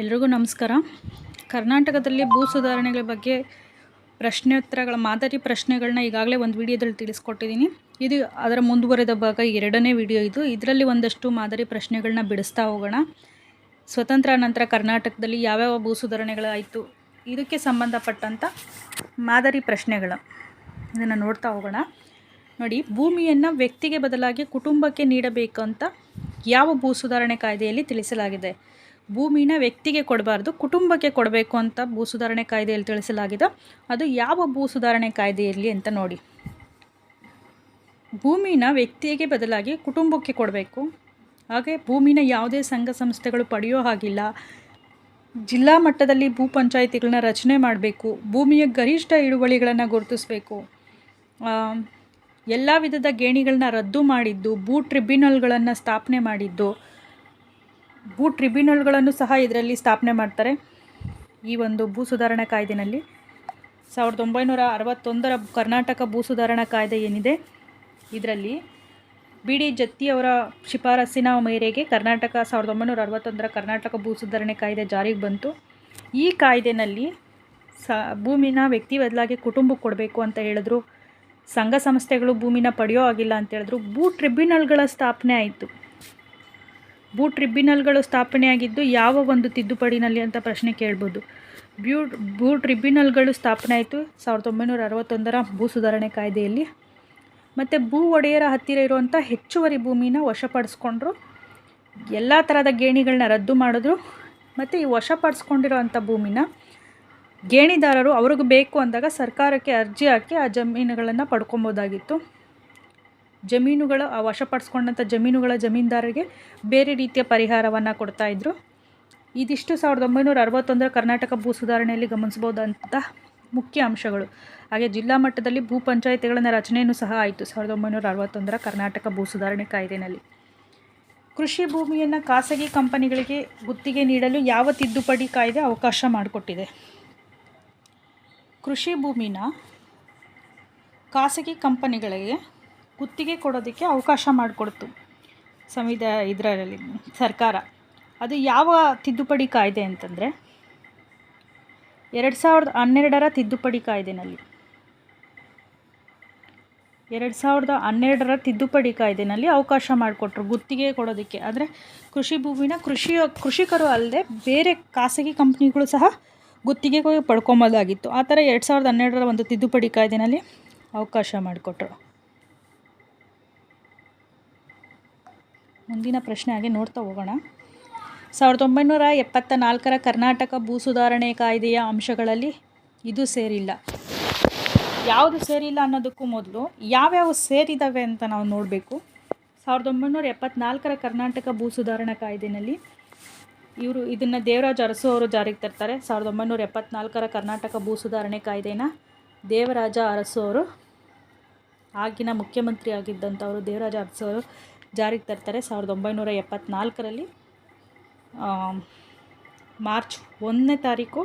ಎಲ್ರಿಗೂ ನಮಸ್ಕಾರ. ಕರ್ನಾಟಕದಲ್ಲಿ ಭೂ ಸುಧಾರಣೆಗಳ ಬಗ್ಗೆ ಪ್ರಶ್ನೋತ್ತರಗಳ ಮಾದರಿ ಪ್ರಶ್ನೆಗಳನ್ನ ಈಗಾಗಲೇ ಒಂದು ವಿಡಿಯೋದಲ್ಲಿ ತಿಳಿಸ್ಕೊಟ್ಟಿದ್ದೀನಿ. ಇದು ಅದರ ಮುಂದುವರೆದ ಭಾಗ ಎರಡನೇ ವಿಡಿಯೋ ಇದು. ಇದರಲ್ಲಿ ಒಂದಷ್ಟು ಮಾದರಿ ಪ್ರಶ್ನೆಗಳನ್ನ ಬಿಡಿಸ್ತಾ ಹೋಗೋಣ. ಸ್ವತಂತ್ರ ನಂತರ ಕರ್ನಾಟಕದಲ್ಲಿ ಯಾವ್ಯಾವ ಭೂ ಸುಧಾರಣೆಗಳಾಯಿತು ಇದಕ್ಕೆ ಸಂಬಂಧಪಟ್ಟಂಥ ಮಾದರಿ ಪ್ರಶ್ನೆಗಳು ಇದನ್ನು ನೋಡ್ತಾ ಹೋಗೋಣ. ನೋಡಿ, ಭೂಮಿಯನ್ನು ವ್ಯಕ್ತಿಗೆ ಬದಲಾಗಿ ಕುಟುಂಬಕ್ಕೆ ನೀಡಬೇಕು ಅಂತ ಯಾವ ಭೂ ಸುಧಾರಣೆ ಕಾಯ್ದೆಯಲ್ಲಿ ತಿಳಿಸಲಾಗಿದೆ? ಭೂಮಿನ ವ್ಯಕ್ತಿಗೆ ಕೊಡಬಾರ್ದು, ಕುಟುಂಬಕ್ಕೆ ಕೊಡಬೇಕು ಅಂತ ಭೂ ಸುಧಾರಣೆ ಕಾಯ್ದೆಯಲ್ಲಿ ತಿಳಿಸಲಾಗಿದೆ. ಅದು ಯಾವ ಭೂ ಸುಧಾರಣೆ ಕಾಯ್ದೆಯಲ್ಲಿ ಅಂತ ನೋಡಿ. ಭೂಮಿನ ವ್ಯಕ್ತಿಗೆ ಬದಲಾಗಿ ಕುಟುಂಬಕ್ಕೆ ಕೊಡಬೇಕು. ಹಾಗೆ ಭೂಮಿನ ಯಾವುದೇ ಸಂಘ ಸಂಸ್ಥೆಗಳು ಪಡೆಯೋ ಹಾಗಿಲ್ಲ. ಜಿಲ್ಲಾ ಮಟ್ಟದಲ್ಲಿ ಭೂ ಪಂಚಾಯಿತಿಗಳನ್ನ ರಚನೆ ಮಾಡಬೇಕು. ಭೂಮಿಯ ಗರಿಷ್ಠ ಇಳುವಳಿಗಳನ್ನು ಗುರುತಿಸಬೇಕು. ಎಲ್ಲ ವಿಧದ ಗೇಣಿಗಳನ್ನ ರದ್ದು ಮಾಡಿದ್ದು, ಭೂ ಟ್ರಿಬ್ಯುನಲ್ಗಳನ್ನು ಸ್ಥಾಪನೆ ಮಾಡಿದ್ದು ಭೂ ಟ್ರಿಬ್ಯುನಲ್ಗಳನ್ನು ಸಹ ಇದರಲ್ಲಿ ಸ್ಥಾಪನೆ ಮಾಡ್ತಾರೆ. ಈ ಒಂದು ಭೂ ಸುಧಾರಣಾ ಕಾಯ್ದೆನಲ್ಲಿ ಸಾವಿರದ ಒಂಬೈನೂರ ಅರವತ್ತೊಂದರ ಕರ್ನಾಟಕ ಭೂ ಸುಧಾರಣಾ ಕಾಯ್ದೆ ಏನಿದೆ, ಇದರಲ್ಲಿ ಬಿ ಡಿ ಜತ್ತಿಯವರ ಶಿಫಾರಸ್ಸಿನ ಮೇರೆಗೆ ಕರ್ನಾಟಕ ಸಾವಿರದ ಒಂಬೈನೂರ ಅರವತ್ತೊಂದರ ಕರ್ನಾಟಕ ಭೂ ಸುಧಾರಣೆ ಕಾಯ್ದೆ ಜಾರಿಗೆ ಬಂತು. ಈ ಕಾಯ್ದೆನಲ್ಲಿ ಸ, ಭೂಮಿನ ವ್ಯಕ್ತಿ ಬದಲಾಗಿ ಕುಟುಂಬಕ್ಕೆ ಕೊಡಬೇಕು ಅಂತ ಹೇಳಿದ್ರು, ಸಂಘ ಸಂಸ್ಥೆಗಳು ಭೂಮಿನ ಪಡೆಯೋ ಆಗಿಲ್ಲ ಅಂತ ಹೇಳಿದ್ರು, ಭೂ ಟ್ರಿಬ್ಯುನಲ್ಗಳ ಸ್ಥಾಪನೆ ಆಯಿತು. ಭೂ ಟ್ರಿಬ್ಯುನಲ್ಗಳು ಸ್ಥಾಪನೆಯಾಗಿದ್ದು ಯಾವ ಒಂದು ತಿದ್ದುಪಡಿನಲ್ಲಿ ಅಂತ ಪ್ರಶ್ನೆ ಕೇಳ್ಬೋದು. ಬ್ಯೂ ಭೂ ಟ್ರಿಬ್ಯುನಲ್ಗಳು ಸ್ಥಾಪನೆ ಆಯಿತು ಸಾವಿರದ ಒಂಬೈನೂರ ಅರವತ್ತೊಂದರ ಭೂ ಸುಧಾರಣೆ ಕಾಯ್ದೆಯಲ್ಲಿ. ಮತ್ತು ಭೂ ಒಡೆಯರ ಹತ್ತಿರ ಇರುವಂಥ ಹೆಚ್ಚುವರಿ ಭೂಮಿನ ವಶಪಡಿಸ್ಕೊಂಡ್ರು. ಎಲ್ಲ ಥರದ ಗೇಣಿಗಳನ್ನ ರದ್ದು ಮಾಡಿದ್ರು. ಮತ್ತು ಈ ವಶಪಡಿಸ್ಕೊಂಡಿರೋವಂಥ ಭೂಮಿನ ಗೇಣಿದಾರರು ಅವ್ರಿಗೂ ಬೇಕು ಅಂದಾಗ ಸರ್ಕಾರಕ್ಕೆ ಅರ್ಜಿ ಹಾಕಿ ಆ ಜಮೀನುಗಳನ್ನು ಪಡ್ಕೊಬೋದಾಗಿತ್ತು. ಜಮೀನುಗಳ ವಶಪಡಿಸ್ಕೊಂಡಂಥ ಜಮೀನುಗಳ ಜಮೀನ್ದಾರರಿಗೆ ಬೇರೆ ರೀತಿಯ ಪರಿಹಾರವನ್ನು ಕೊಡ್ತಾಯಿದ್ರು ಇದಿಷ್ಟು ಸಾವಿರದ ಒಂಬೈನೂರ ಅರವತ್ತೊಂದರ ಕರ್ನಾಟಕ ಭೂ ಸುಧಾರಣೆಯಲ್ಲಿ ಗಮನಿಸಬಹುದಂಥ ಮುಖ್ಯ ಅಂಶಗಳು. ಹಾಗೆ ಜಿಲ್ಲಾ ಮಟ್ಟದಲ್ಲಿ ಭೂ ಪಂಚಾಯಿತಿಗಳನ್ನು ರಚನೆಯೂ ಸಹ ಆಯಿತು ಸಾವಿರದ ಒಂಬೈನೂರ ಅರವತ್ತೊಂದರ ಕರ್ನಾಟಕ ಭೂ ಸುಧಾರಣೆ ಕಾಯ್ದೆನಲ್ಲಿ. ಕೃಷಿ ಭೂಮಿಯನ್ನು ಖಾಸಗಿ ಕಂಪನಿಗಳಿಗೆ ಗುತ್ತಿಗೆ ನೀಡಲು ಯಾವ ತಿದ್ದುಪಡಿ ಕಾಯ್ದೆ ಅವಕಾಶ ಮಾಡಿಕೊಟ್ಟಿದೆ? ಕೃಷಿ ಭೂಮಿನ ಖಾಸಗಿ ಕಂಪನಿಗಳಿಗೆ ಗುತ್ತಿಗೆ ಕೊಡೋದಕ್ಕೆ ಅವಕಾಶ ಮಾಡಿಕೊಡ್ತು ಸಂವಿಧ ಇದರಲ್ಲಿ ಸರ್ಕಾರ. ಅದು ಯಾವ ತಿದ್ದುಪಡಿ ಕಾಯ್ದೆ ಅಂತಂದರೆ ಎರಡು ಸಾವಿರದ ಹನ್ನೆರಡರ ತಿದ್ದುಪಡಿ ಕಾಯ್ದೆನಲ್ಲಿ. ಎರಡು ಸಾವಿರದ ಹನ್ನೆರಡರ ತಿದ್ದುಪಡಿ ಕಾಯ್ದೆನಲ್ಲಿ ಅವಕಾಶ ಮಾಡಿಕೊಟ್ರು ಗುತ್ತಿಗೆ ಕೊಡೋದಕ್ಕೆ. ಆದರೆ ಕೃಷಿ ಭೂಮಿನ ಕೃಷಿ, ಕೃಷಿಕರು ಅಲ್ಲದೆ ಬೇರೆ ಖಾಸಗಿ ಕಂಪ್ನಿಗಳು ಸಹ ಗುತ್ತಿಗೆಗೆ ಪಡ್ಕೊಂಬೋದಾಗಿತ್ತು ಆ ಥರ ಎರಡು ಸಾವಿರದ ಹನ್ನೆರಡರ ಒಂದು ತಿದ್ದುಪಡಿ ಕಾಯ್ದೆನಲ್ಲಿ ಅವಕಾಶ ಮಾಡಿಕೊಟ್ರು. ಮುಂದಿನ ಪ್ರಶ್ನೆ ಹಾಗೆ ನೋಡ್ತಾ ಹೋಗೋಣ. ಸಾವಿರದ ಒಂಬೈನೂರ ಎಪ್ಪತ್ತ ನಾಲ್ಕರ ಕರ್ನಾಟಕ ಭೂ ಸುಧಾರಣೆ ಕಾಯ್ದೆಯ ಅಂಶಗಳಲ್ಲಿ ಇದು ಸೇರಿಲ್ಲ. ಯಾವುದು ಸೇರಿಲ್ಲ ಅನ್ನೋದಕ್ಕೂ ಮೊದಲು ಯಾವ್ಯಾವ ಸೇರಿದ್ದಾವೆ ಅಂತ ನಾವು ನೋಡಬೇಕು. ಸಾವಿರದ ಒಂಬೈನೂರ ಎಪ್ಪತ್ನಾಲ್ಕರ ಕರ್ನಾಟಕ ಭೂ ಸುಧಾರಣಾ ಕಾಯ್ದೆಯಲ್ಲಿ ಇವರು ಇದನ್ನು ದೇವರಾಜ ಅರಸು ಅವರು ಜಾರಿಗೆ ತರ್ತಾರೆ. ಸಾವಿರದ ಒಂಬೈನೂರ ಎಪ್ಪತ್ನಾಲ್ಕರ ಕರ್ನಾಟಕ ಭೂ ಸುಧಾರಣೆ ಕಾಯ್ದೆನ ದೇವರಾಜ ಅರಸು ಅವರು ಆಗಿನ ಮುಖ್ಯಮಂತ್ರಿ ಆಗಿದ್ದಂಥವರು ದೇವರಾಜ ಅರಸು ಅವರು ಜಾರಿಗೆ ತರ್ತಾರೆ ಸಾವಿರದ ಒಂಬೈನೂರ ಎಪ್ಪತ್ನಾಲ್ಕರಲ್ಲಿ. ಮಾರ್ಚ್ ಒಂದನೇ ತಾರೀಕು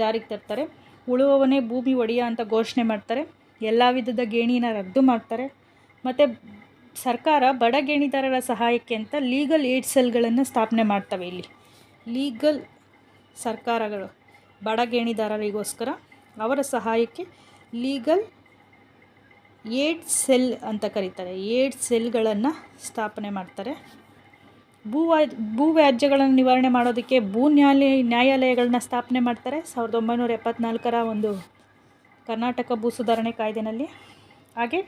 ಜಾರಿಗೆ ತರ್ತಾರೆ. ಉಳುವವನೇ ಭೂಮಿ ಒಡೆಯ ಅಂತ ಘೋಷಣೆ ಮಾಡ್ತಾರೆ. ಎಲ್ಲ ವಿಧದ ಗೇಣಿನ ರದ್ದು ಮಾಡ್ತಾರೆ. ಮತ್ತು ಸರ್ಕಾರ ಬಡ ಗೇಣಿದಾರರ ಸಹಾಯಕ್ಕೆ ಅಂತ ಲೀಗಲ್ ಏಡ್ ಸೆಲ್ಗಳನ್ನು ಸ್ಥಾಪನೆ ಮಾಡ್ತವೆ ಇಲ್ಲಿ. ಲೀಗಲ್ ಸರ್ಕಾರಗಳು ಬಡ ಗೇಣಿದಾರರಿಗೋಸ್ಕರ ಅವರ ಸಹಾಯಕ್ಕೆ ಲೀಗಲ್ ಏಡ್ ಸೆಲ್ ಅಂತ ಕರೀತಾರೆ. ಏಡ್ ಸೆಲ್ಗಳನ್ನು ಸ್ಥಾಪನೆ ಮಾಡ್ತಾರೆ. ಭೂ ಭೂ ವ್ಯಾಜ್ಯಗಳನ್ನು ನಿವಾರಣೆ ಮಾಡೋದಕ್ಕೆ ಭೂ ನ್ಯಾಯಾಲಯ ನ್ಯಾಯಾಲಯಗಳನ್ನ ಸ್ಥಾಪನೆ ಮಾಡ್ತಾರೆ. ಸಾವಿರದ ಒಂಬೈನೂರ ಎಪ್ಪತ್ನಾಲ್ಕರ ಒಂದು ಕರ್ನಾಟಕ ಭೂ ಸುಧಾರಣೆ ಕಾಯ್ದೆನಲ್ಲಿ. ಹಾಗೆ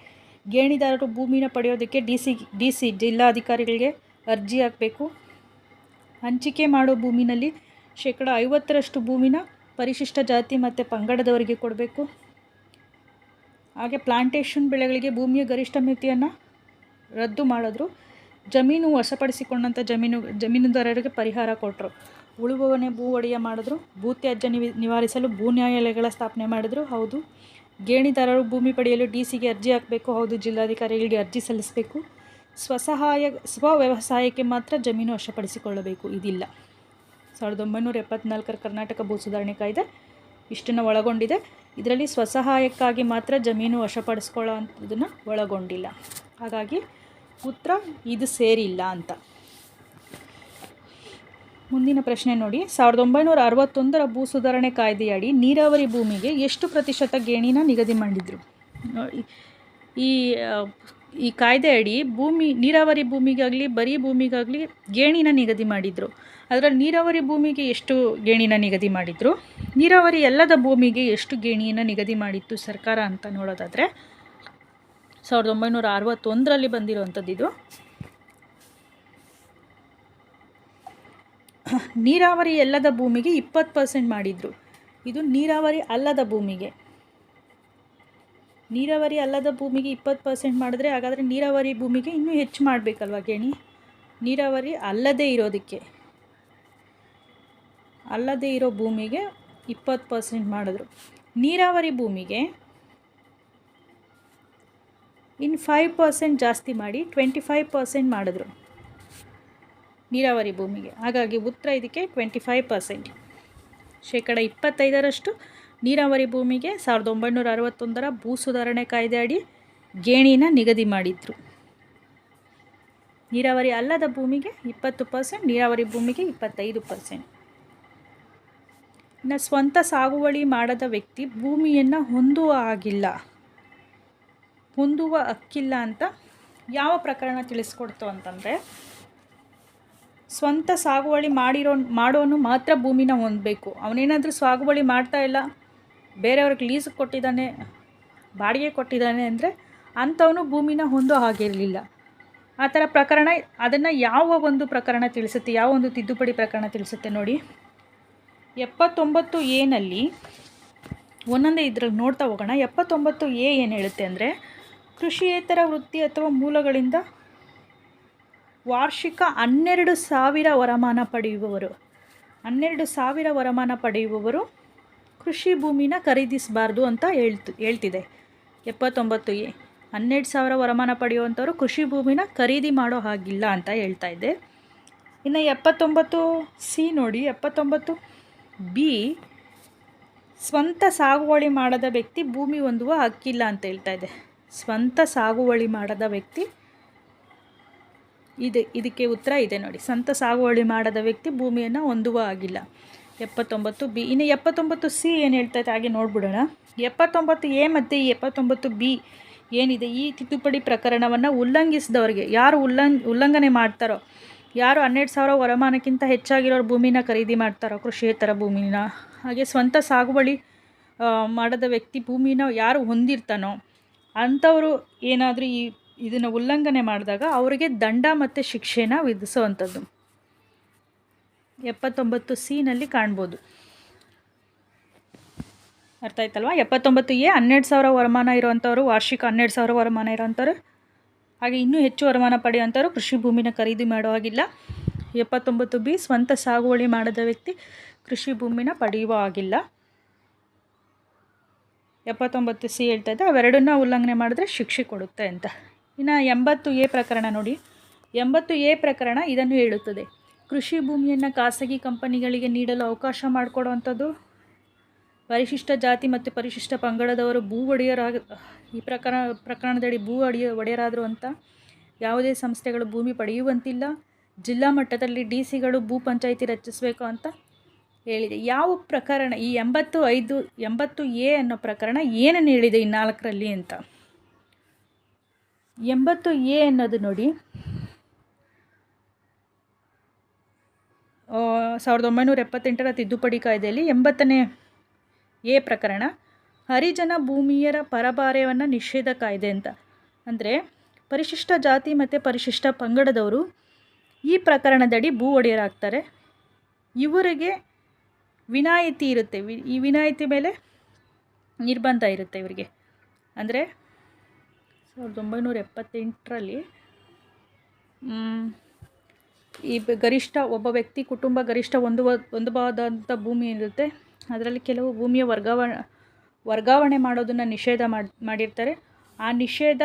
ಗೇಣಿದಾರರು ಭೂಮಿನ ಪಡೆಯೋದಕ್ಕೆ ಡಿ ಸಿ ಡಿ ಸಿ ಜಿಲ್ಲಾಧಿಕಾರಿಗಳಿಗೆ ಅರ್ಜಿ ಹಾಕಬೇಕು. ಹಂಚಿಕೆ ಮಾಡೋ ಭೂಮಿನಲ್ಲಿ ಶೇಕಡ ಐವತ್ತರಷ್ಟು ಭೂಮಿನ ಪರಿಶಿಷ್ಟ ಜಾತಿ ಮತ್ತು ಪಂಗಡದವರಿಗೆ ಕೊಡಬೇಕು. ಹಾಗೆ ಪ್ಲಾಂಟೇಷನ್ ಬೆಳೆಗಳಿಗೆ ಭೂಮಿಯ ಗರಿಷ್ಠ ಮಿತಿಯನ್ನು ರದ್ದು ಮಾಡಿದ್ರು. ಜಮೀನು ವಶಪಡಿಸಿಕೊಂಡಂಥ ಜಮೀನು, ಜಮೀನುದಾರರಿಗೆ ಪರಿಹಾರ ಕೊಟ್ಟರು ಉಳುವವನೇ ಭೂ ಒಡೆಯ ಮಾಡಿದ್ರು. ಭೂತ್ಯಾಜ್ಯ ನಿವಿ, ನಿವಾರಿಸಲು ಭೂ ನ್ಯಾಯಾಲಯಗಳ ಸ್ಥಾಪನೆ ಮಾಡಿದ್ರು. ಹೌದು. ಗೇಣಿದಾರರು ಭೂಮಿ ಪಡೆಯಲು ಡಿ ಸಿಗೆ ಅರ್ಜಿ ಹಾಕಬೇಕು. ಹೌದು. ಜಿಲ್ಲಾಧಿಕಾರಿಗಳಿಗೆ ಅರ್ಜಿ ಸಲ್ಲಿಸಬೇಕು. ಸ್ವಸಹಾಯ, ಸ್ವ ವ್ಯವಸಾಯಕ್ಕೆ ಮಾತ್ರ ಜಮೀನು ವಶಪಡಿಸಿಕೊಳ್ಳಬೇಕು. ಇದಿಲ್ಲ. ಸಾವಿರದ ಒಂಬೈನೂರ ಎಪ್ಪತ್ತ್ನಾಲ್ಕರ ಕರ್ನಾಟಕ ಭೂ ಸುಧಾರಣೆ ಕಾಯ್ದೆ ಇಷ್ಟನ್ನು ಒಳಗೊಂಡಿದೆ. ಇದರಲ್ಲಿ ಸ್ವಸಹಾಯಕ್ಕಾಗಿ ಮಾತ್ರ ಜಮೀನು ವಶಪಡಿಸ್ಕೊಳ್ಳೋ ಅಂಥದ್ದನ್ನು ಒಳಗೊಂಡಿಲ್ಲ. ಹಾಗಾಗಿ ಉತ್ತರ ಇದು ಸೇರಿಲ್ಲ ಅಂತ. ಮುಂದಿನ ಪ್ರಶ್ನೆ ನೋಡಿ. ಸಾವಿರದ ಒಂಬೈನೂರ ಅರವತ್ತೊಂದರ ಭೂ ಸುಧಾರಣೆ ಕಾಯ್ದೆಯಡಿ ನೀರಾವರಿ ಭೂಮಿಗೆ ಎಷ್ಟು ಪ್ರತಿಶತ ಗೇಣಿನ ನಿಗದಿ ಮಾಡಿದರು? ಈ ಈ ಕಾಯ್ದೆ ಅಡಿ ಭೂಮಿ, ನೀರಾವರಿ ಭೂಮಿಗಾಗಲಿ, ಬರೀ ಭೂಮಿಗಾಗಲಿ ಗೇಣಿನ ನಿಗದಿ ಮಾಡಿದರು. ಅದರಲ್ಲಿ ನೀರಾವರಿ ಭೂಮಿಗೆ ಎಷ್ಟು ಗೇಣಿನ ನಿಗದಿ ಮಾಡಿದರು? ನೀರಾವರಿ ಎಲ್ಲದ ಭೂಮಿಗೆ ಎಷ್ಟು ಗೇಣಿಯನ್ನು ನಿಗದಿ ಮಾಡಿತ್ತು ಸರ್ಕಾರ ಅಂತ ನೋಡೋದಾದರೆ? ಸಾವಿರದ ಒಂಬೈನೂರ ಅರವತ್ತೊಂದರಲ್ಲಿ ಬಂದಿರುವಂಥದ್ದು ಇದು. ನೀರಾವರಿ ಎಲ್ಲದ ಭೂಮಿಗೆ ಇಪ್ಪತ್ತು ಪರ್ಸೆಂಟ್ ಮಾಡಿದರು. ಇದು ನೀರಾವರಿ ಅಲ್ಲದ ಭೂಮಿಗೆ. ನೀರಾವರಿ ಅಲ್ಲದ ಭೂಮಿಗೆ ಇಪ್ಪತ್ತು ಪರ್ಸೆಂಟ್ ಮಾಡಿದ್ರೆ ಹಾಗಾದರೆ ನೀರಾವರಿ ಭೂಮಿಗೆ ಇನ್ನೂ ಹೆಚ್ಚು ಮಾಡಬೇಕಲ್ವ ಗೇಣಿ? ನೀರಾವರಿ ಅಲ್ಲದೇ ಇರೋದಕ್ಕೆ. ಅಲ್ಲದೇ ಇರೋ ಭೂಮಿಗೆ ಇಪ್ಪತ್ತು ಪರ್ಸೆಂಟ್ ಮಾಡಿದ್ರು. ನೀರಾವರಿ ಭೂಮಿಗೆ ಇನ್ನು ಫೈವ್ ಪರ್ಸೆಂಟ್ ಜಾಸ್ತಿ ಮಾಡಿ ಟ್ವೆಂಟಿ ಫೈವ್ ಪರ್ಸೆಂಟ್ ಮಾಡಿದ್ರು. ನೀರಾವರಿ ಭೂಮಿಗೆ. ಹಾಗಾಗಿ ಉತ್ತರ ಇದಕ್ಕೆ ಟ್ವೆಂಟಿ ಫೈವ್ ಪರ್ಸೆಂಟ್ ಶೇಕಡ ಇಪ್ಪತ್ತೈದರಷ್ಟು ನೀರಾವರಿ ಭೂಮಿಗೆ ಸಾವಿರದ ಒಂಬೈನೂರ ಅರವತ್ತೊಂದರ ಭೂ ಸುಧಾರಣೆ ಕಾಯ್ದೆ ಅಡಿ ಗೇಣಿನ ನಿಗದಿ ಮಾಡಿದ್ರು. ನೀರಾವರಿ ಅಲ್ಲದ ಭೂಮಿಗೆ ಇಪ್ಪತ್ತು ಪರ್ಸೆಂಟ್, ನೀರಾವರಿ ಭೂಮಿಗೆ ಇಪ್ಪತ್ತೈದು ಪರ್ಸೆಂಟ್. ಇನ್ನು ಸ್ವಂತ ಸಾಗುವಳಿ ಮಾಡದ ವ್ಯಕ್ತಿ ಭೂಮಿಯನ್ನು ಹೊಂದುವ ಆಗಿಲ್ಲ. ಹೊಂದುವ ಹಕ್ಕಿಲ್ಲ ಅಂತ ಯಾವ ಪ್ರಕರಣ ತಿಳಿಸ್ಕೊಡ್ತು ಅಂತಂದರೆ, ಸ್ವಂತ ಸಾಗುವಳಿ ಮಾಡಿರೋ, ಮಾಡೋನು ಮಾತ್ರ ಭೂಮಿನ ಹೊಂದಬೇಕು. ಅವನೇನಾದರೂ ಸಾಗುವಳಿ ಮಾಡ್ತಾ ಇಲ್ಲ? ಬೇರೆಯವ್ರಿಗೆ ಲೀಸಿಗೆ ಕೊಟ್ಟಿದ್ದಾನೆ, ಬಾಡಿಗೆ ಕೊಟ್ಟಿದ್ದಾನೆ ಅಂದರೆ ಅಂಥವನು ಭೂಮಿನ ಹೊಂದೋ ಹಾಗಿರಲಿಲ್ಲ ಆ ಥರ ಪ್ರಕರಣ, ಅದನ್ನು ಯಾವ ಒಂದು ಪ್ರಕರಣ ತಿಳಿಸುತ್ತೆ, ಯಾವ ಒಂದು ತಿದ್ದುಪಡಿ ಪ್ರಕರಣ ತಿಳಿಸುತ್ತೆ ನೋಡಿ. ಎಪ್ಪತ್ತೊಂಬತ್ತು ಎನಲ್ಲಿ ಒಂದೊಂದೇ ಇದ್ರಲ್ಲಿ ನೋಡ್ತಾ ಹೋಗೋಣ. ಎಪ್ಪತ್ತೊಂಬತ್ತು ಎ ಏನು ಹೇಳುತ್ತೆ ಅಂದರೆ, ಕೃಷಿಯೇತರ ವೃತ್ತಿ ಅಥವಾ ಮೂಲಗಳಿಂದ ವಾರ್ಷಿಕ ಹನ್ನೆರಡು ಸಾವಿರ ವರಮಾನ ಪಡೆಯುವವರು, ಹನ್ನೆರಡು ಸಾವಿರ ವರಮಾನ ಪಡೆಯುವವರು ಕೃಷಿ ಭೂಮಿನ ಖರೀದಿಸಬಾರ್ದು ಅಂತ ಹೇಳ್ತು, ಹೇಳ್ತಿದೆ. ಎಪ್ಪತ್ತೊಂಬತ್ತು ಎ, ಹನ್ನೆರಡು ಸಾವಿರ ವರಮಾನ ಪಡೆಯುವಂಥವರು ಕೃಷಿ ಭೂಮಿನ ಖರೀದಿ ಮಾಡೋ ಹಾಗಿಲ್ಲ ಅಂತ ಹೇಳ್ತಾ ಇದೆ ಇನ್ನು ಎಪ್ಪತ್ತೊಂಬತ್ತು ಸಿ ನೋಡಿ, ಎಪ್ಪತ್ತೊಂಬತ್ತು ಬಿ, ಸ್ವಂತ ಸಾಗುವಳಿ ಮಾಡದ ವ್ಯಕ್ತಿ ಭೂಮಿ ಹೊಂದುವ ಹಕ್ಕಿಲ್ಲ ಅಂತ ಹೇಳ್ತಾ ಇದೆ ಸ್ವಂತ ಸಾಗುವಳಿ ಮಾಡದ ವ್ಯಕ್ತಿ ಇದೆ, ಇದಕ್ಕೆ ಉತ್ತರ ಇದೆ ನೋಡಿ. ಸ್ವಂತ ಸಾಗುವಳಿ ಮಾಡದ ವ್ಯಕ್ತಿ ಭೂಮಿಯನ್ನು ಹೊಂದುವ ಆಗಿಲ್ಲ ಎಪ್ಪತ್ತೊಂಬತ್ತು ಬಿ. ಇನ್ನು ಎಪ್ಪತ್ತೊಂಬತ್ತು ಸಿ ಏನು ಹೇಳ್ತೈತೆ ಹಾಗೆ ನೋಡ್ಬಿಡೋಣ. ಎಪ್ಪತ್ತೊಂಬತ್ತು ಎ ಮತ್ತು ಎಪ್ಪತ್ತೊಂಬತ್ತು ಬಿ ಏನಿದೆ? ಈ ತಿದ್ದುಪಡಿ ಪ್ರಕರಣವನ್ನು ಉಲ್ಲಂಘಿಸಿದವರಿಗೆ ಯಾರು ಉಲ್ಲಂಘ ಉಲ್ಲಂಘನೆ ಮಾಡ್ತಾರೋ, ಯಾರು ಹನ್ನೆರಡು ಸಾವಿರ ವರಮಾನಕ್ಕಿಂತ ಹೆಚ್ಚಾಗಿರೋರು ಭೂಮಿನ ಖರೀದಿ ಮಾಡ್ತಾರೋ, ಕೃಷಿಯೇತರ ಭೂಮಿನ, ಹಾಗೆ ಸ್ವಂತ ಸಾಗುವಳಿ ಮಾಡದ ವ್ಯಕ್ತಿ ಭೂಮಿನ ಯಾರು ಹೊಂದಿರ್ತಾನೋ, ಅಂಥವರು ಏನಾದರೂ ಈ, ಇದನ್ನು ಉಲ್ಲಂಘನೆ ಮಾಡಿದಾಗ ಅವರಿಗೆ ದಂಡ ಮತ್ತು ಶಿಕ್ಷೆನ ವಿಧಿಸುವಂಥದ್ದು. ಎಪ್ಪತ್ತೊಂಬತ್ತು ಸಿನಲ್ಲಿ ಕಾಣ್ಬೋದು. ಅರ್ಥ ಆಯ್ತಲ್ವಾ? ಎಪ್ಪತ್ತೊಂಬತ್ತು ಎ ಹನ್ನೆರಡು ಸಾವಿರ ವರಮಾನ ಇರುವಂಥವ್ರು ವಾರ್ಷಿಕ ಹನ್ನೆರಡು ಸಾವಿರ ವರಮಾನ ಇರೋವಂಥವ್ರು ಹಾಗೆ ಇನ್ನೂ ಹೆಚ್ಚು ವರಮಾನ ಪಡೆಯುವಂಥವ್ರು ಕೃಷಿ ಭೂಮಿನ ಖರೀದಿ ಮಾಡೋ ಹಾಗಿಲ್ಲ. ಎಪ್ಪತ್ತೊಂಬತ್ತು ಬಿ ಸ್ವಂತ ಸಾಗುವಳಿ ಮಾಡದ ವ್ಯಕ್ತಿ ಕೃಷಿ ಭೂಮಿನ ಪಡೆಯುವ ಹಾಗಿಲ್ಲ. ಎಪ್ಪತ್ತೊಂಬತ್ತು ಸಿ ಹೇಳ್ತಾ ಇದೆ, ಅವೆರಡನ್ನ ಉಲ್ಲಂಘನೆ ಮಾಡಿದ್ರೆ ಶಿಕ್ಷೆ ಕೊಡುತ್ತೆ ಅಂತ. ಇನ್ನು ಎಂಬತ್ತು ಎ ಪ್ರಕರಣ ನೋಡಿ. ಎಂಬತ್ತು ಎ ಪ್ರಕರಣ ಇದನ್ನು ಹೇಳುತ್ತದೆ. ಕೃಷಿ ಭೂಮಿಯನ್ನು ಖಾಸಗಿ ಕಂಪನಿಗಳಿಗೆ ನೀಡಲು ಅವಕಾಶ ಮಾಡಿಕೊಡುವಂಥದ್ದು? ಪರಿಶಿಷ್ಟ ಜಾತಿ ಮತ್ತು ಪರಿಶಿಷ್ಟ ಪಂಗಡದವರು ಭೂ ಒಡೆಯರಾಗ, ಈ ಪ್ರಕರಣ ಪ್ರಕರಣದಡಿ ಭೂ ಒಡೆಯ, ಒಡೆಯರಾದರು ಅಂತ ಯಾವುದೇ ಸಂಸ್ಥೆಗಳು ಭೂಮಿ ಪಡೆಯುವಂತಿಲ್ಲ. ಜಿಲ್ಲಾ ಮಟ್ಟದಲ್ಲಿ ಡಿ ಸಿಗಳು ಭೂ ಪಂಚಾಯಿತಿ ರಚಿಸಬೇಕು ಅಂತ ಹೇಳಿದೆ. ಯಾವ ಪ್ರಕರಣ, ಈ ಎಂಬತ್ತು ಐದು, ಎಂಬತ್ತು ಎ ಅನ್ನೋ ಪ್ರಕರಣ ಏನನ್ನು ಹೇಳಿದೆ ಈ ನಾಲ್ಕರಲ್ಲಿ ಅಂತ? ಎಂಬತ್ತು ಎ ಅನ್ನೋದು ನೋಡಿ. ಸಾವಿರದ ಒಂಬೈನೂರ ಎಪ್ಪತ್ತೆಂಟರ ತಿದ್ದುಪಡಿ ಕಾಯ್ದೆಯಲ್ಲಿ ಎಂಬತ್ತನೇ ಎ ಪ್ರಕರಣ, ಹರಿಜನ ಭೂಮಿಯರ ಪರಭಾರ್ಯವನ್ನು ನಿಷೇಧ ಕಾಯ್ದೆ ಅಂತ. ಅಂದರೆ ಪರಿಶಿಷ್ಟ ಜಾತಿ ಮತ್ತು ಪರಿಶಿಷ್ಟ ಪಂಗಡದವರು ಈ ಪ್ರಕರಣದಡಿ ಭೂ ಒಡೆಯರಾಗ್ತಾರೆ. ಇವರಿಗೆ ವಿನಾಯಿತಿ ಇರುತ್ತೆ. ಈ ವಿನಾಯಿತಿ ಮೇಲೆ ನಿರ್ಬಂಧ ಇರುತ್ತೆ ಇವರಿಗೆ. ಅಂದರೆ ಸಾವಿರದ ಒಂಬೈನೂರ ಎಪ್ಪತ್ತೆಂಟರಲ್ಲಿ ಈ ಗರಿಷ್ಠ ಒಬ್ಬ ವ್ಯಕ್ತಿ ಕುಟುಂಬ ಗರಿಷ್ಠ ಒಂದು ಹೊಂದಬಹುದಾದಂಥ ಭೂಮಿ ಇರುತ್ತೆ. ಅದರಲ್ಲಿ ಕೆಲವು ಭೂಮಿಯ ವರ್ಗಾವಣೆ ವರ್ಗಾವಣೆ ಮಾಡೋದನ್ನು ನಿಷೇಧ ಮಾಡಿ, ಮಾಡಿರ್ತಾರೆ. ಆ ನಿಷೇಧ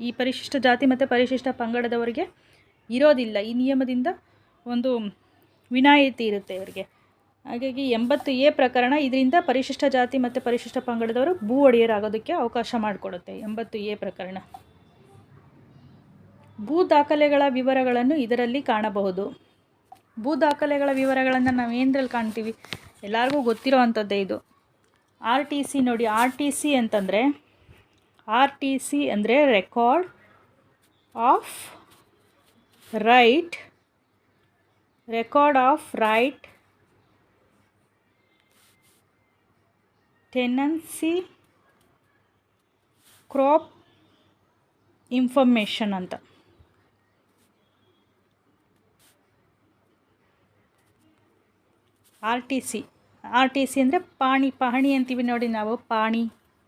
ಈ ಪರಿಶಿಷ್ಟ ಜಾತಿ ಮತ್ತು ಪರಿಶಿಷ್ಟ ಪಂಗಡದವರಿಗೆ ಇರೋದಿಲ್ಲ. ಈ ನಿಯಮದಿಂದ ಒಂದು ವಿನಾಯಿತಿ ಇರುತ್ತೆ ಇವರಿಗೆ. ಹಾಗಾಗಿ ಎಂಬತ್ತು ಎ ಪ್ರಕರಣ ಇದರಿಂದ ಪರಿಶಿಷ್ಟ ಜಾತಿ ಮತ್ತು ಪರಿಶಿಷ್ಟ ಪಂಗಡದವರು ಭೂ ಒಡೆಯರಾಗೋದಕ್ಕೆ ಅವಕಾಶ ಮಾಡಿಕೊಡುತ್ತೆ ಎಂಬತ್ತು ಎ ಪ್ರಕರಣ. ಭೂ ದಾಖಲೆಗಳ ವಿವರಗಳನ್ನು ಇದರಲ್ಲಿ ಕಾಣಬಹುದು. ಭೂ ದಾಖಲೆಗಳ ವಿವರಗಳನ್ನು ನಾವು ಏನರಲ್ಲಿ ಕಾಣ್ತೀವಿ? ಎಲ್ಲರಿಗೂ ಗೊತ್ತಿರೋ ಅಂಥದ್ದೇ ಇದು. ಆರ್ ಟಿ ಸಿ ನೋಡಿ ಆರ್ ಟಿ ಸಿ ಅಂತಂದರೆ ಆರ್ ಟಿ ಸಿ ಅಂದರೆ record of right record of right tenancy crop information ಅಂತ. R T C. R T C ಅಂದರೆ ಪಾಣಿ, ಪಹಣಿ ಅಂತೀವಿ ನೋಡಿ ನಾವು. ಪಾಣಿ,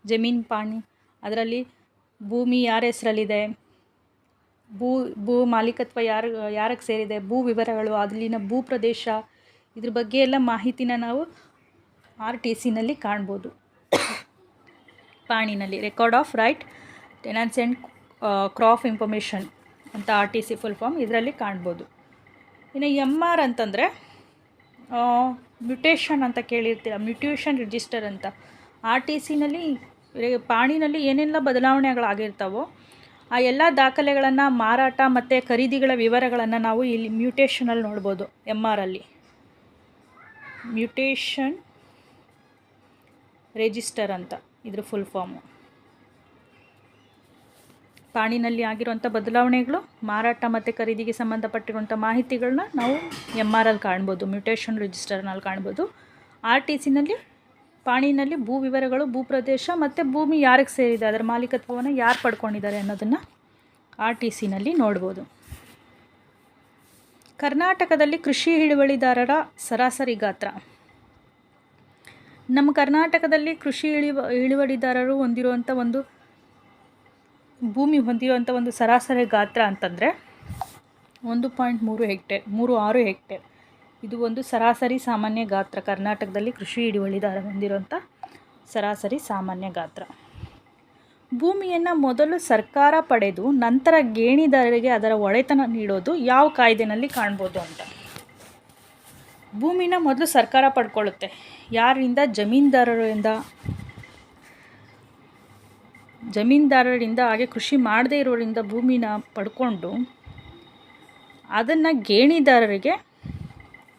ಜಮೀನು ಪಾಣಿ. ಅದರಲ್ಲಿ ಭೂಮಿ ಯಾರ ಹೆಸರಲ್ಲಿದೆ? ಭೂ ಭೂ ಮಾಲೀಕತ್ವ ಯಾರು ಯಾರಿಗೆ ಸೇರಿದೆ? ಭೂ ವಿವರಗಳು ಅಲ್ಲಿನ ಭೂ ಪ್ರದೇಶ, ಇದ್ರ ಬಗ್ಗೆ ಎಲ್ಲ ಮಾಹಿತಿನ ನಾವು ಆರ್ ಟಿ ಸಿನಲ್ಲಿ ಕಾಣ್ಬೋದು. ಪಾಣಿನಲ್ಲಿ record of right tenants and crop information ಅಂತ R T C full form ಇದರಲ್ಲಿ ಕಾಣ್ಬೋದು. ಇನ್ನು ಎಂ ಆರ್ ಅಂತಂದರೆ ಮ್ಯುಟೇಷನ್ ಅಂತ ಕೇಳಿರ್ತೀರ ಮ್ಯುಟೇಷನ್ ರಿಜಿಸ್ಟರ್ ಅಂತ. ಆರ್ ಟಿ ಸಿನಲ್ಲಿ ಪಾಣಿನಲ್ಲಿ ಏನೆಲ್ಲ ಬದಲಾವಣೆಗಳಾಗಿರ್ತಾವೋ, ಆ ಎಲ್ಲ ದಾಖಲೆಗಳನ್ನು ಮಾರಾಟ ಮತ್ತು ಖರೀದಿಗಳ ವಿವರಗಳನ್ನು ನಾವು ಇಲ್ಲಿ ಮ್ಯೂಟೇಷನಲ್ಲಿ ನೋಡ್ಬೋದು ಎಂ ಆರಲ್ಲಿ ಮ್ಯುಟೇಷನ್ ರಿಜಿಸ್ಟರ್ ಅಂತ, ಇದ್ರ ಫುಲ್ ಫಾರ್ಮು ಪಾಣಿನಲ್ಲಿ ಆಗಿರುವಂಥ ಬದಲಾವಣೆಗಳು, ಮಾರಾಟ ಮತ್ತು ಖರೀದಿಗೆ ಸಂಬಂಧಪಟ್ಟಿರುವಂಥ ಮಾಹಿತಿಗಳನ್ನ ನಾವು ಎಂ ಆರ್ ಅಲ್ಲಿ ಕಾಣ್ಬೋದು, ಮ್ಯೂಟೇಷನ್ ರಿಜಿಸ್ಟರ್ನಲ್ಲಿ ಕಾಣ್ಬೋದು. ಆರ್ ಟಿ ಸಿನಲ್ಲಿ ಪಾಣಿನಲ್ಲಿ ಭೂ ವಿವರಗಳು, ಭೂ ಪ್ರದೇಶ ಮತ್ತು ಭೂಮಿ ಯಾರಿಗೆ ಸೇರಿದೆ, ಅದರ ಮಾಲೀಕತ್ವವನ್ನು ಯಾರು ಪಡ್ಕೊಂಡಿದ್ದಾರೆ ಅನ್ನೋದನ್ನು ಆರ್ ಟಿ ಸಿನಲ್ಲಿ ನೋಡ್ಬೋದು. ಕರ್ನಾಟಕದಲ್ಲಿ ಕೃಷಿ ಹಿಡುವಳಿದಾರರ ಸರಾಸರಿ ಗಾತ್ರ. ನಮ್ಮ ಕರ್ನಾಟಕದಲ್ಲಿ ಕೃಷಿ ಇಳಿವ ಇಳುವಳಿದಾರರು ಹೊಂದಿರುವಂಥ ಒಂದು ಭೂಮಿ ಹೊಂದಿರುವಂಥ ಒಂದು ಸರಾಸರಿ ಗಾತ್ರ ಅಂತಂದರೆ ಒಂದು ಪಾಯಿಂಟ್ ಮೂರು ಹೆಕ್ಟೇರ್ ಮೂರು ಆರು ಹೆಕ್ಟೇರ್ ಇದು ಒಂದು ಸರಾಸರಿ ಸಾಮಾನ್ಯ ಗಾತ್ರ. ಕರ್ನಾಟಕದಲ್ಲಿ ಕೃಷಿ ಹಿಡುವಳಿದಾರ ಹೊಂದಿರುವಂಥ ಸರಾಸರಿ ಸಾಮಾನ್ಯ ಗಾತ್ರ. ಭೂಮಿಯನ್ನು ಮೊದಲು ಸರ್ಕಾರ ಪಡೆದು ನಂತರ ಗೇಣಿದಾರರಿಗೆ ಅದರ ಒಡೆತನ ನೀಡೋದು ಯಾವ ಕಾಯ್ದೆನಲ್ಲಿ ಕಾಣ್ಬೋದು ಅಂತ. ಭೂಮಿನ ಮೊದಲು ಸರ್ಕಾರ ಪಡ್ಕೊಳ್ಳುತ್ತೆ. ಯಾರಿಂದ? ಜಮೀನ್ದಾರರಿಂದ. ಜಮೀನ್ದಾರರಿಂದ ಹಾಗೆ ಕೃಷಿ ಮಾಡದೇ ಇರೋರಿಂದ ಭೂಮಿನ ಪಡ್ಕೊಂಡು ಅದನ್ನು ಗೇಣಿದಾರರಿಗೆ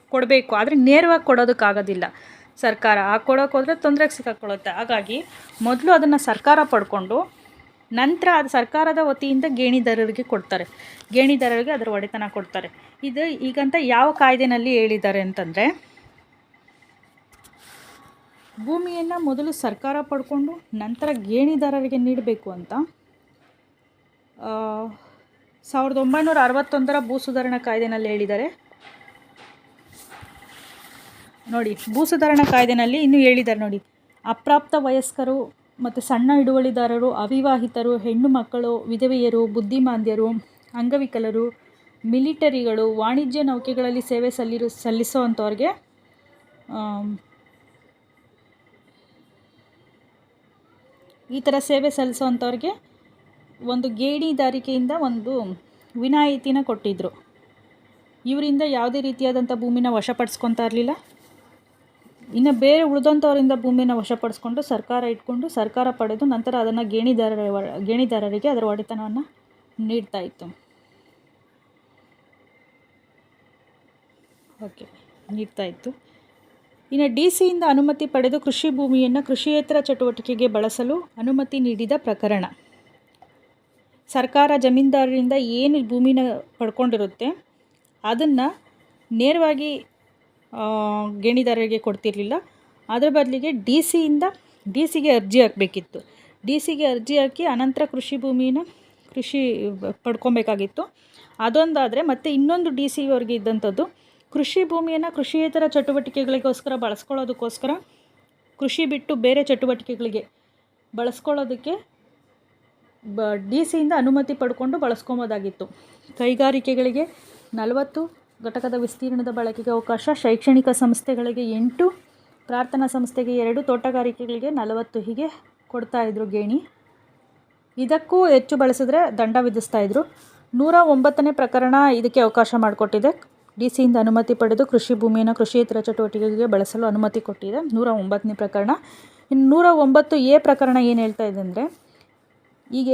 ಕೊಡಬೇಕು. ಆದರೆ ನೇರವಾಗಿ ಕೊಡೋದಕ್ಕಾಗೋದಿಲ್ಲ ಸರ್ಕಾರ ಆ ಕೊಡೋಕೆ ಹೋದರೆ ತೊಂದರೆಗೆ ಸಿಕ್ಕಾಕೊಳ್ಳುತ್ತೆ. ಹಾಗಾಗಿ ಮೊದಲು ಅದನ್ನು ಸರ್ಕಾರ ಪಡ್ಕೊಂಡು ನಂತರ ಅದು ಸರ್ಕಾರದ ವತಿಯಿಂದ ಗೇಣಿದಾರರಿಗೆ ಕೊಡ್ತಾರೆ. ಗೇಣಿದಾರರಿಗೆ ಅದರ ಒಡೆತನ ಕೊಡ್ತಾರೆ. ಇದು ಈಗಂತ ಯಾವ ಕಾಯ್ದೆನಲ್ಲಿ ಹೇಳಿದ್ದಾರೆ ಅಂತಂದರೆ ಭೂಮಿಯನ್ನು ಮೊದಲು ಸರ್ಕಾರ ಪಡ್ಕೊಂಡು ನಂತರ ಗೇಣಿದಾರರಿಗೆ ನೀಡಬೇಕು ಅಂತ ಸಾವಿರದ ಒಂಬೈನೂರ ಅರವತ್ತೊಂದರ ಭೂ ಸುಧಾರಣಾ ಕಾಯ್ದೆನಲ್ಲಿ ಹೇಳಿದ್ದಾರೆ. ನೋಡಿ ಭೂ ಸುಧಾರಣಾ ಕಾಯ್ದೆನಲ್ಲಿ ಇನ್ನೂ ಹೇಳಿದ್ದಾರೆ ನೋಡಿ. ಅಪ್ರಾಪ್ತ ವಯಸ್ಕರು ಮತ್ತು ಸಣ್ಣ ಹಿಡುವಳಿದಾರರು ಅವಿವಾಹಿತರು ಹೆಣ್ಣು ಮಕ್ಕಳು ವಿಧವೆಯರು ಬುದ್ಧಿಮಾಂದ್ಯರು ಅಂಗವಿಕಲರು ಮಿಲಿಟರಿಗಳು ವಾಣಿಜ್ಯ ನೌಕೆಗಳಲ್ಲಿ ಸೇವೆ ಸಲ್ಲಿರು ಸಲ್ಲಿಸೋವಂಥವ್ರಿಗೆ ಆಮ್, ಈ ಥರ ಸೇವೆ ಸಲ್ಲಿಸೋವಂಥವ್ರಿಗೆ ಒಂದು ಗೇಣಿದಾರಿಕೆಯಿಂದ ಒಂದು ವಿನಾಯಿತಿನ ಕೊಟ್ಟಿದ್ದರು ಇವರಿಂದ ಯಾವುದೇ ರೀತಿಯಾದಂಥ ಭೂಮಿನ ವಶಪಡಿಸ್ಕೊತಾ ಇರಲಿಲ್ಲ. ಇನ್ನು ಬೇರೆ ಉಳಿದಂಥವರಿಂದ ಭೂಮಿನ ವಶಪಡಿಸ್ಕೊಂಡು ಸರ್ಕಾರ ಇಟ್ಕೊಂಡು ಸರ್ಕಾರ ಪಡೆದು ನಂತರ ಅದನ್ನು ಗೇಣಿದಾರರ ಗೇಣಿದಾರರಿಗೆ ಅದರ ಒಡೆತನವನ್ನು ನೀಡ್ತಾ ಇತ್ತು. ಓಕೆ, ನೀಡ್ತಾ ಇತ್ತು. ಇನ್ನು ಡಿ ಸಿಯಿಂದ ಅನುಮತಿ ಪಡೆದು ಕೃಷಿ ಭೂಮಿಯನ್ನು ಕೃಷಿಯೇತರ ಚಟುವಟಿಕೆಗೆ ಬಳಸಲು ಅನುಮತಿ ನೀಡಿದ ಪ್ರಕರಣ. ಸರ್ಕಾರ ಜಮೀನ್ದಾರರಿಂದ ಏನು ಭೂಮಿನ ಪಡ್ಕೊಂಡಿರುತ್ತೆ, ಅದನ್ನು ನೇರವಾಗಿ ಗೇಣಿದಾರರಿಗೆ ಕೊಡ್ತಿರಲಿಲ್ಲ. ಅದರ ಬದಲಿಗೆ ಡಿ ಸಿಯಿಂದ, ಡಿ ಸಿಗೆ ಅರ್ಜಿ ಹಾಕಬೇಕಿತ್ತು. ಡಿ ಸಿಗೆ ಅರ್ಜಿ ಹಾಕಿ ಅನಂತರ ಕೃಷಿ ಭೂಮಿನ ಕೃಷಿ ಪಡ್ಕೊಬೇಕಾಗಿತ್ತು. ಅದೊಂದಾದರೆ ಮತ್ತು ಇನ್ನೊಂದು ಡಿ ಸಿ ಅವ್ರಿಗೆ ಇದ್ದಂಥದ್ದು ಕೃಷಿ ಭೂಮಿಯನ್ನು ಕೃಷಿಯೇತರ ಚಟುವಟಿಕೆಗಳಿಗೋಸ್ಕರ ಬಳಸ್ಕೊಳ್ಳೋದಕ್ಕೋಸ್ಕರ ಕೃಷಿ ಬಿಟ್ಟು ಬೇರೆ ಚಟುವಟಿಕೆಗಳಿಗೆ ಬಳಸ್ಕೊಳ್ಳೋದಕ್ಕೆ ಬ, ಡಿ ಸಿಯಿಂದ ಅನುಮತಿ ಪಡ್ಕೊಂಡು ಬಳಸ್ಕೊಬೋದಾಗಿತ್ತು. ಕೈಗಾರಿಕೆಗಳಿಗೆ ನಲವತ್ತು ಘಟಕದ ವಿಸ್ತೀರ್ಣದ ಬಳಕೆಗೆ ಅವಕಾಶ, ಶೈಕ್ಷಣಿಕ ಸಂಸ್ಥೆಗಳಿಗೆ ಎಂಟು, ಪ್ರಾರ್ಥನಾ ಸಂಸ್ಥೆಗೆ ಎರಡು, ತೋಟಗಾರಿಕೆಗಳಿಗೆ ನಲವತ್ತು ಹೀಗೆ ಕೊಡ್ತಾಯಿದ್ರು ಗೇಣಿ. ಇದಕ್ಕೂ ಹೆಚ್ಚು ಬಳಸಿದ್ರೆ ದಂಡ ವಿಧಿಸ್ತಾಯಿದ್ರು ನೂರ ಒಂಬತ್ತನೇ ಪ್ರಕರಣ ಇದಕ್ಕೆ ಅವಕಾಶ ಮಾಡಿಕೊಟ್ಟಿದೆ. ಡಿ ಸಿಯಿಂದ ಅನುಮತಿ ಪಡೆದು ಕೃಷಿ ಭೂಮಿಯನ್ನು ಕೃಷಿಯೇತರ ಚಟುವಟಿಕೆಗೆ ಬಳಸಲು ಅನುಮತಿ ಕೊಟ್ಟಿದೆ. ನೂರ ಒಂಬತ್ತನೇ ಪ್ರಕರಣ. ಇನ್ನು ನೂರ ಒಂಬತ್ತು ಎ ಪ್ರಕರಣ ಏನು ಹೇಳ್ತಾ ಇದೆ ಅಂದರೆ ಈಗ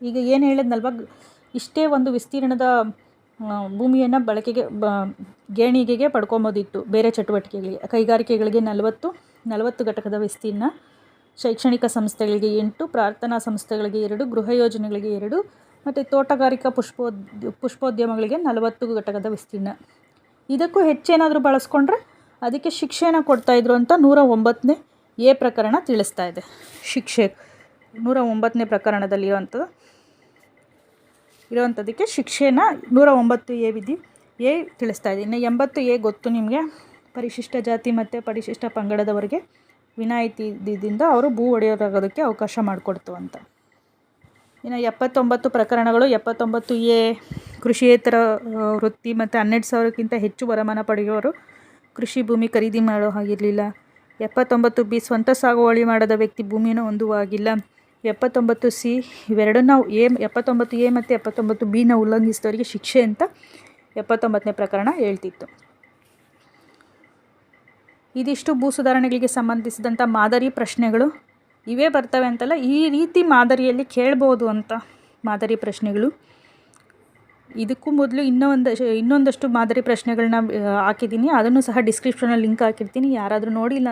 ಈಗ ಏನು ಹೇಳಿದ್ನಲ್ವ, ಇಷ್ಟೇ ಒಂದು ವಿಸ್ತೀರ್ಣದ ಭೂಮಿಯನ್ನು ಬಳಕೆಗೆ, ಬ, ಗೇಣಿಗೆಗೆ ಪಡ್ಕೊಬೋದಿತ್ತು ಬೇರೆ ಚಟುವಟಿಕೆಗಳಿಗೆ. ಕೈಗಾರಿಕೆಗಳಿಗೆ ನಲವತ್ತು ನಲವತ್ತು ಘಟಕದ ವಿಸ್ತೀರ್ಣ, ಶೈಕ್ಷಣಿಕ ಸಂಸ್ಥೆಗಳಿಗೆ ಎಂಟು, ಪ್ರಾರ್ಥನಾ ಸಂಸ್ಥೆಗಳಿಗೆ ಎರಡು, ಗೃಹ ಯೋಜನೆಗಳಿಗೆ ಎರಡು ಮತ್ತು ತೋಟಗಾರಿಕಾ ಪುಷ್ಪೋದ್ ಪುಷ್ಪೋದ್ಯಮಗಳಿಗೆ ನಲವತ್ತು ಘಟಕದ ವಿಸ್ತೀರ್ಣ. ಇದಕ್ಕೂ ಹೆಚ್ಚೇನಾದರೂ ಬಳಸ್ಕೊಂಡ್ರೆ ಅದಕ್ಕೆ ಶಿಕ್ಷೆನ ಕೊಡ್ತಾಯಿದ್ರು ಅಂತ ನೂರ ಒಂಬತ್ತನೇ ಎ ಪ್ರಕರಣ ತಿಳಿಸ್ತಾ ಇದೆ. ಶಿಕ್ಷೆ, ನೂರ ಒಂಬತ್ತನೇ ಪ್ರಕರಣದಲ್ಲಿ ಇರೋವಂಥದ್ದು. ಇರೋವಂಥದ್ದಕ್ಕೆ ಶಿಕ್ಷೆನ ನೂರ ಒಂಬತ್ತು ಎ ವಿಧಿ, ಎ ತಿಳಿಸ್ತಾ ಇದೆ. ಇನ್ನು ಎಂಬತ್ತು ಎ ಗೊತ್ತು ನಿಮಗೆ. ಪರಿಶಿಷ್ಟ ಜಾತಿ ಮತ್ತು ಪರಿಶಿಷ್ಟ ಪಂಗಡದವರಿಗೆ ವಿನಾಯಿತಿ ಇದ್ದಿದ್ದರಿಂದ ಅವರು ಭೂ ಒಡೆಯೋರಾಗೋದಕ್ಕೆ ಅವಕಾಶ ಮಾಡಿಕೊಡ್ತು ಅಂತ. ಇನ್ನು ಎಪ್ಪತ್ತೊಂಬತ್ತು ಪ್ರಕರಣಗಳು, ಎಪ್ಪತ್ತೊಂಬತ್ತು ಎ ಕೃಷಿಯೇತರ ವೃತ್ತಿ ಮತ್ತು ಹನ್ನೆರಡು ಸಾವಿರಕ್ಕಿಂತ ಹೆಚ್ಚು ವರಮಾನ ಪಡೆಯುವವರು ಕೃಷಿ ಭೂಮಿ ಖರೀದಿ ಮಾಡೋ ಹಾಗಿರಲಿಲ್ಲ. ಎಪ್ಪತ್ತೊಂಬತ್ತು ಬಿ ಸ್ವಂತ ಸಾಗುವಳಿ ಮಾಡದ ವ್ಯಕ್ತಿ ಭೂಮಿಯನ್ನು ಹೊಂದುವಾಗಿಲ್ಲ. ಎಪ್ಪತ್ತೊಂಬತ್ತು ಸಿ ಇವೆರಡನ್ನ ಎ, ಎಪ್ಪತ್ತೊಂಬತ್ತು ಎ ಮತ್ತು ಎಪ್ಪತ್ತೊಂಬತ್ತು ಬಿನ ಉಲ್ಲಂಘಿಸಿದವರಿಗೆ ಶಿಕ್ಷೆ ಅಂತ ಎಪ್ಪತ್ತೊಂಬತ್ತನೇ ಪ್ರಕರಣ ಹೇಳ್ತಿತ್ತು. ಇದಿಷ್ಟು ಭೂ ಸುಧಾರಣೆಗಳಿಗೆ ಸಂಬಂಧಿಸಿದಂಥ ಮಾದರಿ ಪ್ರಶ್ನೆಗಳು. ಇವೇ ಬರ್ತವೆ ಅಂತಲ್ಲ, ಈ ರೀತಿ ಮಾದರಿಯಲ್ಲಿ ಕೇಳ್ಬೋದು ಅಂತ ಮಾದರಿ ಪ್ರಶ್ನೆಗಳು. ಇದಕ್ಕೂ ಮೊದಲು ಇನ್ನೂ ಒಂದಷ್ಟು ಇನ್ನೊಂದಷ್ಟು ಮಾದರಿ ಪ್ರಶ್ನೆಗಳನ್ನ ಹಾಕಿದ್ದೀನಿ. ಅದನ್ನು ಸಹ ಡಿಸ್ಕ್ರಿಪ್ಷನಲ್ಲಿ ಲಿಂಕ್ ಹಾಕಿರ್ತೀನಿ. ಯಾರಾದರೂ ನೋಡಿಲ್ಲ